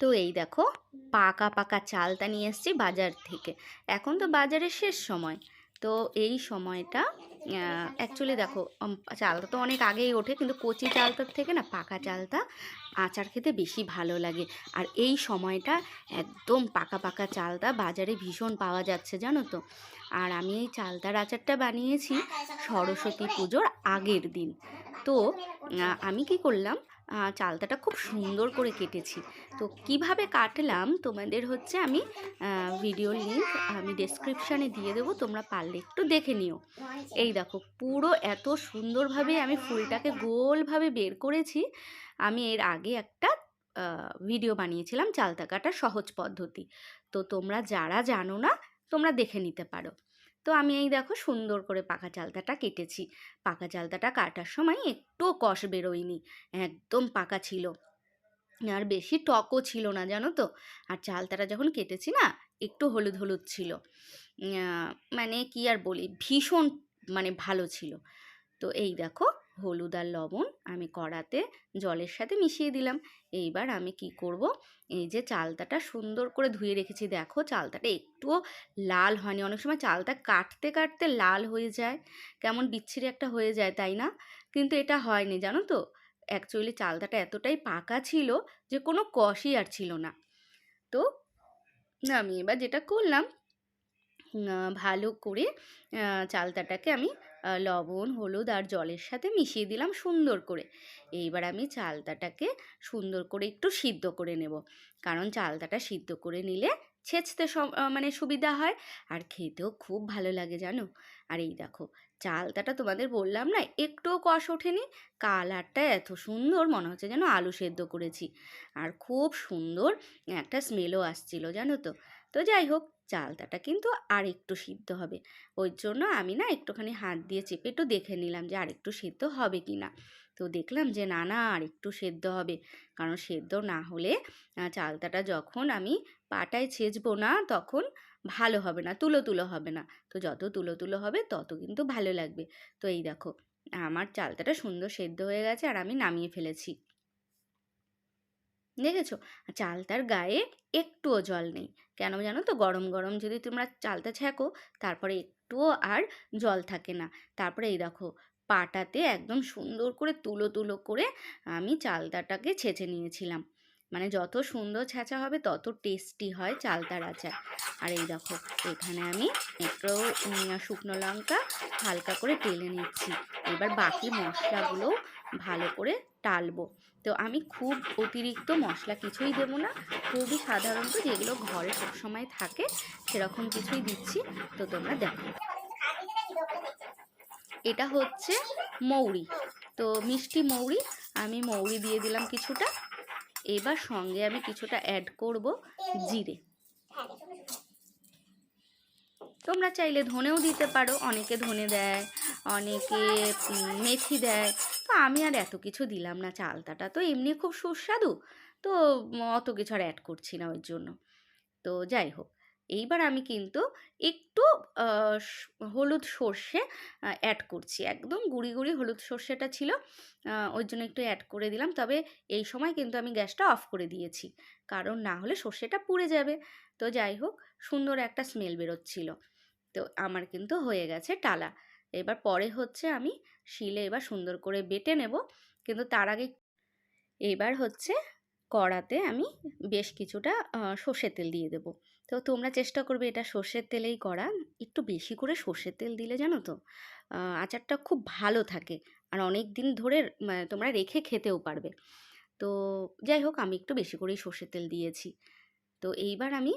তো এই দেখো, পাকা পাকা চালটা নিয়ে এসেছি বাজার থেকে। এখন তো বাজারের শেষ সময়। তো এই সময়টা অ্যাকচুয়ালি দেখো চালটা তো অনেক আগেই ওঠে, কিন্তু কচি চালটার থেকে না পাকা চালটা আচার খেতে বেশি ভালো লাগে। আর এই সময়টা একদম পাকা পাকা চালটা বাজারে ভীষণ পাওয়া যাচ্ছে, জানো তো? আর আমি এই চালতার আচারটা বানিয়েছি সরস্বতী পুজোর আগের দিন। তো আমি কি করলাম চালতাটা খুব সুন্দর করে কেটেছি। তো কীভাবে কাটলাম তোমাদের হচ্ছে আমি ভিডিও লিঙ্ক আমি ডেসক্রিপশানে দিয়ে দেবো, তোমরা পারলে একটু দেখে নিও। এই দেখো, পুরো এত সুন্দরভাবে আমি ফুলটাকে গোলভাবে বের করেছি। আমি এর আগে একটা ভিডিও বানিয়েছিলাম চালতা কাটার সহজ পদ্ধতি। তো তোমরা যারা জানো না, তোমরা দেখে নিতে পারো। তো আমি এই দেখো সুন্দর করে পাকা চালতাটা কেটেছি। পাকা চালতাটা কাটার সময় একটু কষ বেরোয়নি, একদম পাকা ছিল। আর বেশি টকও ছিল না, জানো তো? আর চালতাটা যখন কেটেছি না, একটু হলুদ হলুদ ছিল। মানে কি আর বলি, ভীষণ মানে ভালো ছিল। তো এই দেখো হলুদ আর লবণ আমি কড়াতে জলের সাথে মিশিয়ে দিলাম। এইবার আমি কি করব? এই যে চালতাটা সুন্দর করে ধুয়ে রেখেছি। দেখো চালতাটা একটুও লাল হয়নি। অনেক সময় চালটা কাটতে কাটতে লাল হয়ে যায়। কেমন বিচ্ছিরি একটা হয়ে যায়, তাই না? কিন্তু এটা হয়নি, জানো তো? অ্যাকচুয়ালি চালতাটা এতটাই পাকা ছিল যে কোনো কষই আর ছিল না। তো আমি এবার যেটা করলাম ভালো করে চালতাটাকে আমি লবণ, হলুদ আর জলের সাথে মিশিয়ে দিলাম সুন্দর করে। এইবার আমি চালতাটাকে সুন্দর করে একটু সিদ্ধ করে নেব। কারণ চালতাটা সিদ্ধ করে নিলে ছেঁচতে মানে সুবিধা হয় আর খেতেও খুব ভালো লাগে জানো? আর এই দেখো, চালতাটা তোমাদের বললাম না, একটুও কষ ওঠেনি, কালারটা এত সুন্দর মনে হচ্ছে যেন আলু সেদ্ধ করেছি। আর খুব সুন্দর একটা স্মেলও আসছিল জানো তো? তো যাই হোক চালতাটা কিন্তু আর একটু সিদ্ধ হবে। ওই জন্য আমি না একটুখানি হাত দিয়ে চেপে একটু দেখে নিলাম যে আর একটু সেদ্ধ হবে কি না। তো দেখলাম যে না না আর একটু সেদ্ধ হবে। কারণ সেদ্ধ না হলে চালতাটা যখন আমি পাটায় ছেঁচবো না, তখন ভালো হবে না তুলো তুলো হবে না। তো যত তুলো তুলো হবে, তত কিন্তু ভালো লাগবে। তো এই দেখো, আমার চালতাটা সুন্দর সেদ্ধ হয়ে গেছে আর আমি নামিয়ে ফেলেছি। দেখেছ? চালতার গায়ে একটুও জল নেই। কেন জানো তো? গরম গরম যদি তোমরা চালতা ছ্যাঁকো তারপরে একটুও আর জল থাকে না। তারপরে এই দেখো, পাটাতে একদম সুন্দর করে তুলো তুলো করে আমি চালতাটাকে ছেঁচে নিয়েছিলাম। মানে যত সুন্দর ছেঁচা হবে, তত টেস্টি হয় চালতার আচার। আর এই দেখো, এখানে আমি একটু শুকনো লঙ্কা হালকা করে টেলে নিচ্ছি। এবার বাকি মশলাগুলো ভালো করে টালবো। তো আমি খুব অতিরিক্ত মশলা কিছুই দেবো না। খুবই সাধারণত যেগুলো ঘরে সবসময় থাকে, সেরকম কিছুই দিচ্ছি। তো তোমরা দেখো। এটা হচ্ছে মৌরি। তো মিষ্টি মৌরি, আমি মৌরি দিয়ে দিলাম কিছুটা। এবার সঙ্গে আমি কিছুটা অ্যাড করব জিরে। তোমরা চাইলে ধনেও দিতে পারো, অনেকে ধনে দেয়, অনেকে মেথি দেয়। আমি আর এত কিছু দিলাম না, চালতাটা তো এমনি খুব সুস্বাদু। তো অত কিছু আর অ্যাড করছি না ওই জন্য। তো যাই হোক, এইবার আমি কিন্তু একটু হলুদ সর্ষে অ্যাড করছি। একদম গুঁড়ি গুঁড়ি হলুদ সর্ষেটা ছিল ওই জন্য একটু অ্যাড করে দিলাম। তবে এই সময় কিন্তু আমি গ্যাসটা অফ করে দিয়েছি। কারণ না হলে সর্ষেটা পুড়ে যাবে। তো যাই হোক, সুন্দর একটা স্মেল বেরোচ্ছিল। তো আমার কিন্তু হয়ে গেছে টালা। এবার পরে হচ্ছে আমি শিলে এবার সুন্দর করে বেটে নেব। কিন্তু তার আগে এবার হচ্ছে কড়াতে আমি বেশ কিছুটা সর্ষের তেল দিয়ে দেবো। তো তোমরা চেষ্টা করবে এটা সর্ষের তেলেই করা। একটু বেশি করে সর্ষের তেল দিলে জানো তো আচারটা খুব ভালো থাকে আর অনেক দিন ধরে তোমরা রেখে খেতেও পারবে। তো যাই হোক, আমি একটু বেশি করেই সর্ষের তেল দিয়েছি। তো এইবার আমি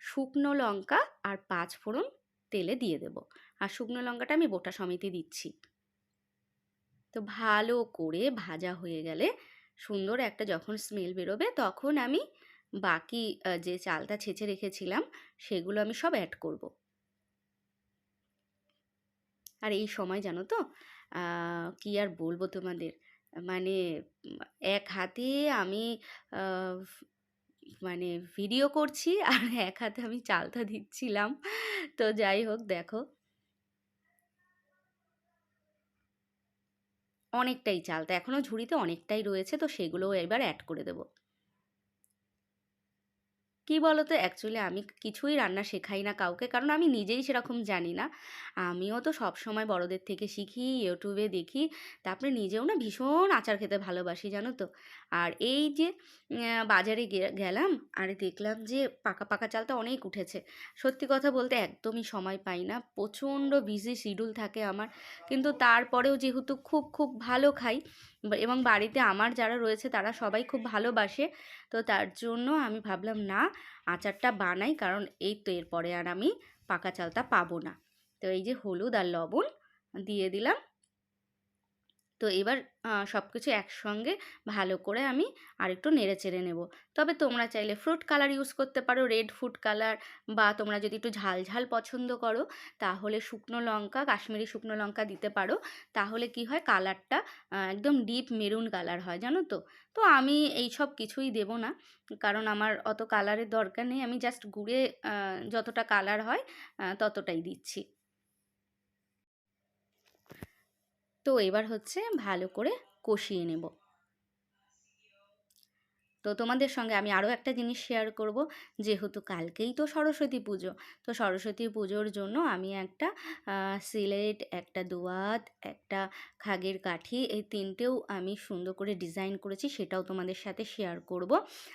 শুকনো লঙ্কা আর পাঁচ ফোড়ন তেলে দিয়ে দেব। আর শুকনো লঙ্কাটা আমি বোটা সমেতই দিচ্ছি। তো ভালো করে ভাজা হয়ে গেলে সুন্দর একটা যখন স্মেল বেরোবে তখন আমি বাকি যে চালটা ছেঁচে রেখেছিলাম সেগুলো আমি সব অ্যাড করব। আর এই সময় জানো তো কি আর বলব তোমাদের? মানে এক হাতে আমি মানে ভিডিও করছি আর এক হাতে আমি চালটা দিচ্ছিলাম। তো যাই হোক দেখো অনেকটাই চাল। তো এখনও ঝুড়িতে অনেকটাই রয়েছে তো সেগুলোও এবার অ্যাড করে দেবো। কি বলো তো অ্যাকচুয়ালি আমি কিছুই রান্না শেখাই না কাউকে, কারণ আমি নিজেই সেরকম জানি না। আমিও তো সব সময় বড়দের থেকে শিখি ইউটিউবে দেখি, তারপরে নিজেও না ভীষণ আচার খেতে ভালোবাসি, জানো তো? আর এই যে বাজারে গেলাম, আর দেখলাম যে পাকা পাকা চালটা অনেক উঠেছে। সত্যি কথা বলতে একদমই সময় পাই না, প্রচণ্ড বিজি শিডিউল থাকে আমার। কিন্তু তারপরেও যেহেতু খুব খুব ভালো খাই এবং বাড়িতে আমার যারা রয়েছে তারা সবাই খুব ভালোবাসে। তো তার জন্য আমি ভাবলাম, না, আচারটা বানাই, কারণ এই তো এরপরে আর আমি পাকা চালটা পাবো না। তো এই যে হলুদ আর লবণ দিয়ে দিলাম। তো এবার সব কিছু একসঙ্গে ভালো করে আমি আরেকটু নেড়ে চেড়ে নেব। তবে তোমরা চাইলে ফ্রুট কালার ইউজ করতে পারো রেড ফুড কালার বা তোমরা যদি একটু ঝাল ঝাল পছন্দ করো, তাহলে শুকনো লঙ্কা, কাশ্মীরি শুকনো লঙ্কা দিতে পারো। তাহলে কি হয়? কালারটা একদম ডিপ মেরুন কালার হয়, জানো তো? তো আমি এই সব কিছুই দেব না। কারণ আমার অত কালারের দরকার নেই। আমি জাস্ট গুঁড়ে যতটা কালার হয় ততটাই দিচ্ছি। তো এবার হচ্ছে ভালো করে কষিয়ে নেব। তো তোমাদের সঙ্গে আমি আরও একটা জিনিস শেয়ার করব। যেহেতু কালকেই তো সরস্বতী পুজো, তো সরস্বতী পুজোর জন্য আমি একটা সিলেট, একটা দোয়াত, একটা খাগের কাঠি এই তিনটেও আমি সুন্দর করে ডিজাইন করেছি, সেটাও তোমাদের সাথে শেয়ার করব।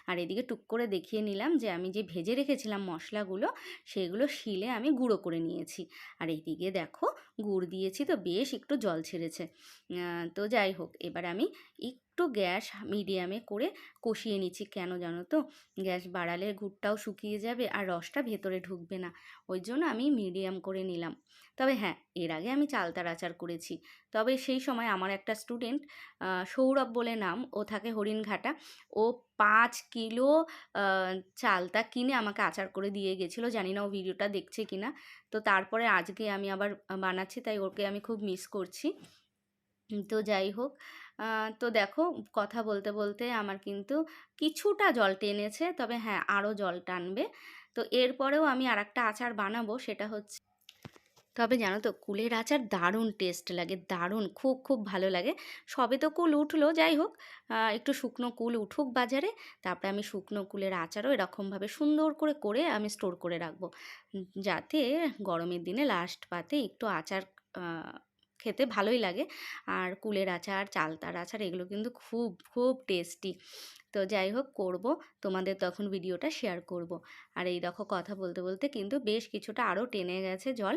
আর এদিকে টুক করে দেখিয়ে নিলাম যে আমি যে ভেজে রেখেছিলাম মশলাগুলো, সেগুলো শিলে আমি গুঁড়ো করে নিয়েছি। আর এইদিকে দেখো, গুড় দিয়েছি তো বেশ একটু জল ছেড়েছে। তো যাই হোক, এবার আমি একটু গ্যাস মিডিয়ামে করে কষিয়ে নিচ্ছি। কেন জানো তো? গ্যাস বাড়ালে গুড়টাও শুকিয়ে যাবে আর রসটা ভেতরে ঢুকবে না। ওই জন্য আমি মিডিয়াম করে নিলাম। তবে হ্যাঁ এর আগে আমি চালতার আচার করেছি। তবে সেই সময় আমার একটা স্টুডেন্ট সৌরভ বলে নাম, ও থাকে হরিণঘাটা। ও পাঁচ কিলো চালতা কিনে আমাকে আচার করে দিয়ে গেছিল। জানি না ও ভিডিওটা দেখছে কি না। তো তারপরে আজকে আমি আবার বানাচ্ছি, তাই ওকে আমি খুব মিস করছি। তো যাই হোক তো দেখো, কথা বলতে বলতে আমার কিন্তু কিছুটা জল টেনেছে, তবে হ্যাঁ আরও জল টানবে। তো এরপরেও আমি আর একটা আচার বানাবো, সেটা হচ্ছে তবে জানো তো, কুলের আচার দারুণ টেস্ট লাগে, দারুণ, খুব খুব ভালো লাগে। সবে তো কুল উঠল, যাই হোক একটু শুকনো কুল উঠুক বাজারে, তারপরে আমি শুকনো কুলের আচারও এরকমভাবে সুন্দর করে করে আমি স্টোর করে রাখব। যাতে গরমের দিনে লাস্ট পাতে একটু আচার খেতে ভালোই লাগে। আর কুলের আচার, চালতার আচার এগুলো কিন্তু খুব খুব টেস্টি। তো যাই হোক করব, তোমাদের তখন ভিডিওটা শেয়ার করব। আর এই দেখো কথা বলতে বলতে কিন্তু বেশ কিছুটা আরও টেনে গেছে জল।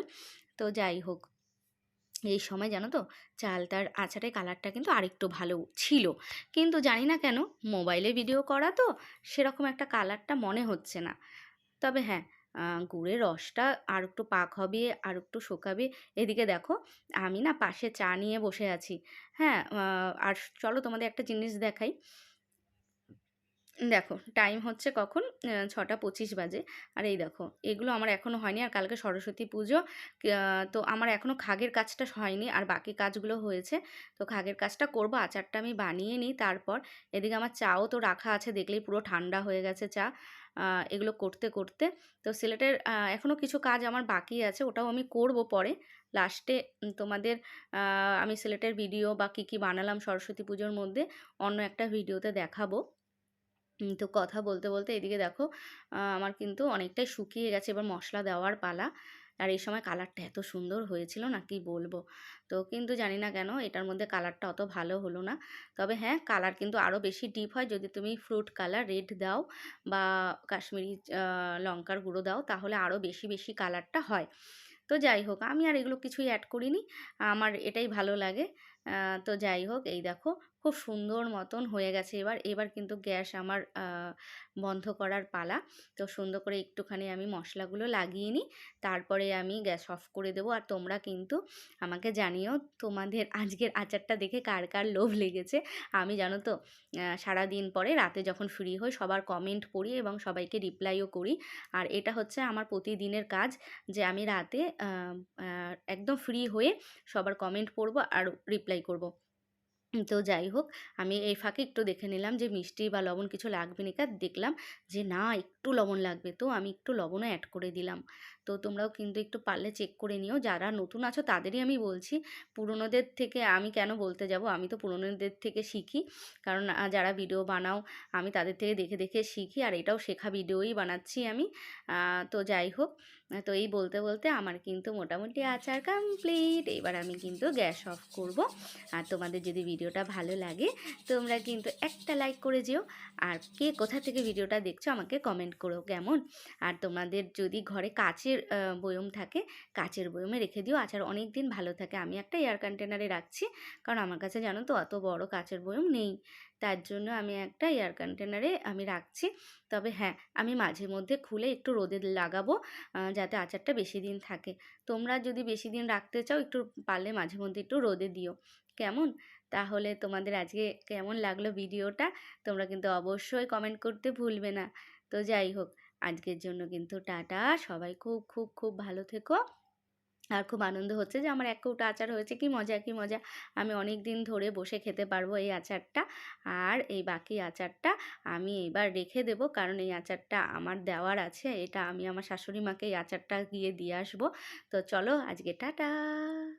তো যাই হোক, এই সময় জানো তো চালতার আচারের কালারটা কিন্তু আরেকটু ভালো ছিল। কিন্তু জানি না কেন, মোবাইলে ভিডিও করা তো সেরকম একটা কালারটা মনে হচ্ছে না। তবে হ্যাঁ গুড়ের রসটা আর একটু পাক হবে আর একটু শোকাবে। এদিকে দেখো, আমি না পাশে চা নিয়ে বসে আছি। হ্যাঁ আর চলো তোমাদের একটা জিনিস দেখাই। দেখো, টাইম হচ্ছে কখন? ছটা পঁচিশ বাজে। আর এই দেখো, এগুলো আমার এখনও হয়নি, আর কালকে সরস্বতী পুজো। তো আমার এখনও খাগের কাজটা হয়নি, আর বাকি কাজগুলো হয়েছে। তো খাগের কাজটা করব, আচারটা আমি বানিয়ে নিই, তারপর এদিকে আমার চাও তো রাখা আছে, দেখলেই পুরো ঠান্ডা হয়ে গেছে চা। এগুলো করতে করতে। তো সিলেটের এখনও কিছু কাজ আমার বাকি আছে, ওটাও আমি করব পরে। লাস্টে তোমাদের আমি সিলেটের ভিডিও বা কী কী বানালাম সরস্বতী পুজোর মধ্যে অন্য একটা ভিডিওতে দেখাবো। তো কথা বলতে বলতে এদিকে দেখো আমার কিন্তু অনেকটাই শুকিয়ে গেছে, এবার মশলা দেওয়ার পালা। আর এই সময় কালারটা এত সুন্দর হয়েছিল না, কি বলব? তো কিন্তু জানি না কেন এটার মধ্যে কালারটা অত ভালো হলো না। তবে হ্যাঁ কালার কিন্তু আরও বেশি ডিপ হয় যদি তুমি ফ্রুট কালার রেড দাও বা কাশ্মীরি লঙ্কার গুঁড়ো দাও তাহলে আরও বেশি বেশি কালারটা হয়। তো যাই হোক, আমি আর এগুলো কিছুই অ্যাড করিনি। আমার এটাই ভালো লাগে। তো যাই হোক, এই দেখো খুব সুন্দর মতন হয়ে গেছে এবার। এবার কিন্তু গ্যাস আমার বন্ধ করার পালা। তো সুন্দর করে একটুখানি আমি মশলাগুলো লাগিয়ে নিই। তারপরে আমি গ্যাস অফ করে দেবো। আর তোমরা কিন্তু আমাকে জানিও তোমাদের আজকের আচারটা দেখে কার কার লোভ লেগেছে। আমি জানো তো সারাদিন পরে রাতে যখন ফ্রি হই সবার কমেন্ট পড়ি এবং সবাইকে রিপ্লাইও করি। আর এটা হচ্ছে আমার প্রতিদিনের কাজ যে আমি রাতে একদম ফ্রি হয়ে সবার কমেন্ট পড়ব আর রিপ্লাই করব। তো যাই হোক, আমি এই ফাঁকে একটু দেখে নিলাম যে মিষ্টি বা লবণ কিছু লাগবে নাকি? দেখলাম যে না, একটু লবণ লাগবে। তো আমি একটু লবণও অ্যাড করে দিলাম। তো তোমরাও কিন্তু একটু পারলে চেক করে নিও। যারা নতুন আছো তাদেরই আমি বলছি, পুরনোদের থেকে আমি কেন বলতে যাব? আমি তো পুরনোদের থেকে শিখি। কারণ যারা ভিডিও বানাও, আমি তাদের থেকে দেখে দেখে শিখি। আর এটাও শেখা ভিডিওই বানাচ্ছি আমি। তো যাই হোক তো এই বলতে বলতে আমার কিন্তু মোটামুটি আচার কমপ্লিট এবার আমি কিন্তু গ্যাস অফ করব। আর তোমাদের যদি ভিডিওটা ভালো লাগে, তোমরা কিন্তু একটা লাইক করে যেও। আর কে কোথা থেকে ভিডিওটা দেখছ, আমাকে কমেন্ট করো কেমন? আর তোমাদের যদি ঘরে কাচের বয়ম থাকে, কাচের বয়মে রেখে দিও। আচার অনেক দিন ভালো থাকে। আমি একটা এয়ার কন্টেনারে রাখছি। কারণ আমার কাছে জানো তো, অত বড় কাচের বয়ম নেই। তার জন্য আমি একটা এয়ার কন্টেনারে আমি রাখছি। তবে হ্যাঁ আমি মাঝে মধ্যে খুলে একটু রোদে লাগাবো যাতে আচারটা বেশি দিন থাকে। তোমরা যদি বেশি দিন রাখতে চাও, একটু পারলে মাঝে মধ্যে একটু রোদে দিও। কেমন? তাহলে তোমাদের আজকে কেমন লাগল ভিডিওটা? তোমরা কিন্তু অবশ্যই কমেন্ট করতে ভুলবে না। তো যাই হোক, আজকের জন্য কিন্তু টাটা। সবাই খুব খুব খুব ভালো থেকো। আর খুব আনন্দ হচ্ছে যে আমার এক কৌটো আচার হয়েছে, কি মজা কি মজা। আমি অনেক দিন ধরে বসে খেতে পারব এই আচারটা। আর এই বাকি আচারটা আমি এবার রেখে দেব, কারণ এই আচারটা আমার দেওয়ার আছে। এটা আমি আমার শাশুড়ি মাকে এই আচারটা গিয়ে দিয়ে আসব। তো চলো আজকে টাটা।